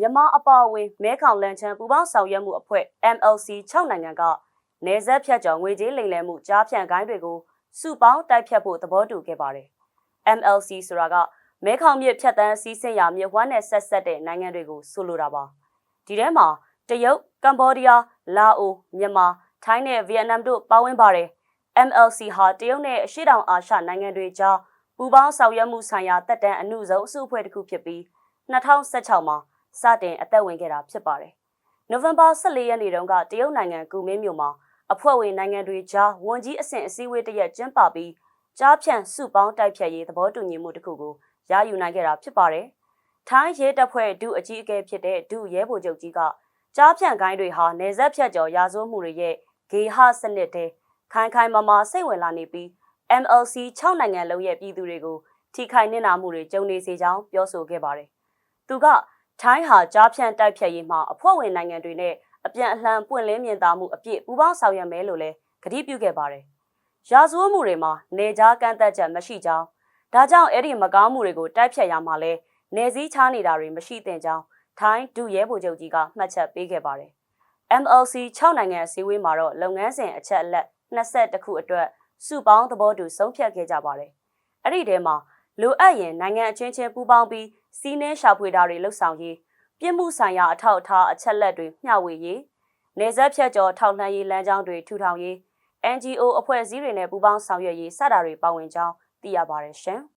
မြန်မာအပါအဝင်မဲခေါင်လန်ချန်းပူးပေါင်းဆောင်ရွက်မှုအဖွဲ့ MLC 6နိုင်ငံကနေဆက်ဖြတ်ကျော်ငွေကြေးလိမ်လည်မှုကြားဖြန့်ကိုင်းတွေကိုစုပေါင်းတိုက်ဖြတ်ဖို့သဘောတူခဲ့ပါတယ်။ MLC ဆိုတာကမဲခေါင်မြစ်ဖြတ်တန်းစီးဆင်းရာမြစ်ဝှမ်းနဲ့ဆက်ဆက်တဲ့နိုင်ငံတွေကိုဆိုလိုတာပါ။ဒီထဲမှာတရုတ်ကမ္ဘောဒီးယားလာအိုမြန်မာထိုင်းနဲ့ဗီယက်နမ်တို့ပါဝင်ပါတယ်။ MLC ဟာတရုတ်နဲ့အရှေ့တောင်အာရှနိုင်ငံတွေကြားပူးပေါင်းဆောင်ရွက်မှုဆိုင်ရာတက်တန်းအမှုဆုံးအစုအဖွဲ့တစ်ခုဖြစ်ပြီး2016မှာ စတင်အသက်ဝင်ခဲ့တာဖြစ်ပါတယ်။နိုဝင်ဘာ14ရက်နေ့တုန်းကတရုတ်နိုင်ငံကူမင်းမြို့မှာအဖွဲ့ဝင်နိုင်ငံတွေကြားဝန်ကြီးအဆင့်အစည်းအဝေးတရက်ကျင်းပပြီးကြားဖြန့်စုပေါင်းတိုက်ဖြတ်ရေးသဘောတူညီမှုတစ်ခုကိုရယူနိုင်ခဲ့တာဖြစ်ပါတယ်။ထိုင်းရဲတပ်ဖွဲ့ဒုအကြီးအကဲဖြစ်တဲ့ဒုရဲဗိုလ်ချုပ်ကြီးကကြားဖြန့်ကိုင်းတွေဟာနေဆက်ဖြတ်ကျော်ရာဇဝတ်မှုတွေရဲ့ဂေဟစနစ်တဲ့ခိုင်ခိုင်မာမာစိတ်ဝင်လာနေပြီး MLC 6နိုင်ငံလုံးရဲ့ပြည်သူတွေကိုထိခိုက်နစ်နာမှုတွေကြုံနေစေကြောင်းပြောဆိုခဲ့ပါတယ်။သူက ထိုင်းဟာကြားဖြန့်တိုက်ဖြတ်ရေးမှာအဖွဲ့ဝင်နိုင်ငံတွေနဲ့အပြန်အလှန်ပွင့်လင်းမြင်သာမှုအပြည့်ပူးပေါင်းဆောင်ရွက်မယ်လို့လည်းကတိပြုခဲ့ပါတယ်။ရာဇဝတ်မှုတွေမှာနေကြားကန့်သက်ချက်မရှိကြောင်းဒါကြောင့်အဲ့ဒီမကောင်းမှုတွေကိုတိုက်ဖြတ်ရမှာလဲနေစည်းချားနေတာတွေမရှိသင့်ကြောင်းထိုင်းဒုရဲဗိုလ်ချုပ်ကြီးကမှတ်ချက်ပေးခဲ့ပါတယ်။ MLC 6နိုင်ငံအစည်းအဝေးမှာတော့လုပ်ငန်းစဉ်အချက်အလက်22ခုအတွက်စုပေါင်းသဘောတူဆုံးဖြတ်ခဲ့ကြပါတယ်။အဲ့ဒီထဲမှာ လိုအပ်ရင်နိုင်ငံအချင်းချင်းပူးပေါင်းပြီးစီးနှင်းရှာဖွေတာတွေလှုပ်ဆောင်ရေးပြစ်မှုဆိုင်ရာအထောက်အထားအချက်လက်တွေမျှဝေရေးနေဆက်ဖြတ်ကျော်ထောက်လှမ်းရေးလမ်းကြောင်းတွေထူထောင်ရေး NGO အဖွဲ့အစည်းတွေနဲ့ပူးပေါင်းဆောင်ရွက်ရေးစတာတွေပါဝင်ကြောင်းသိရပါတယ်ရှင်။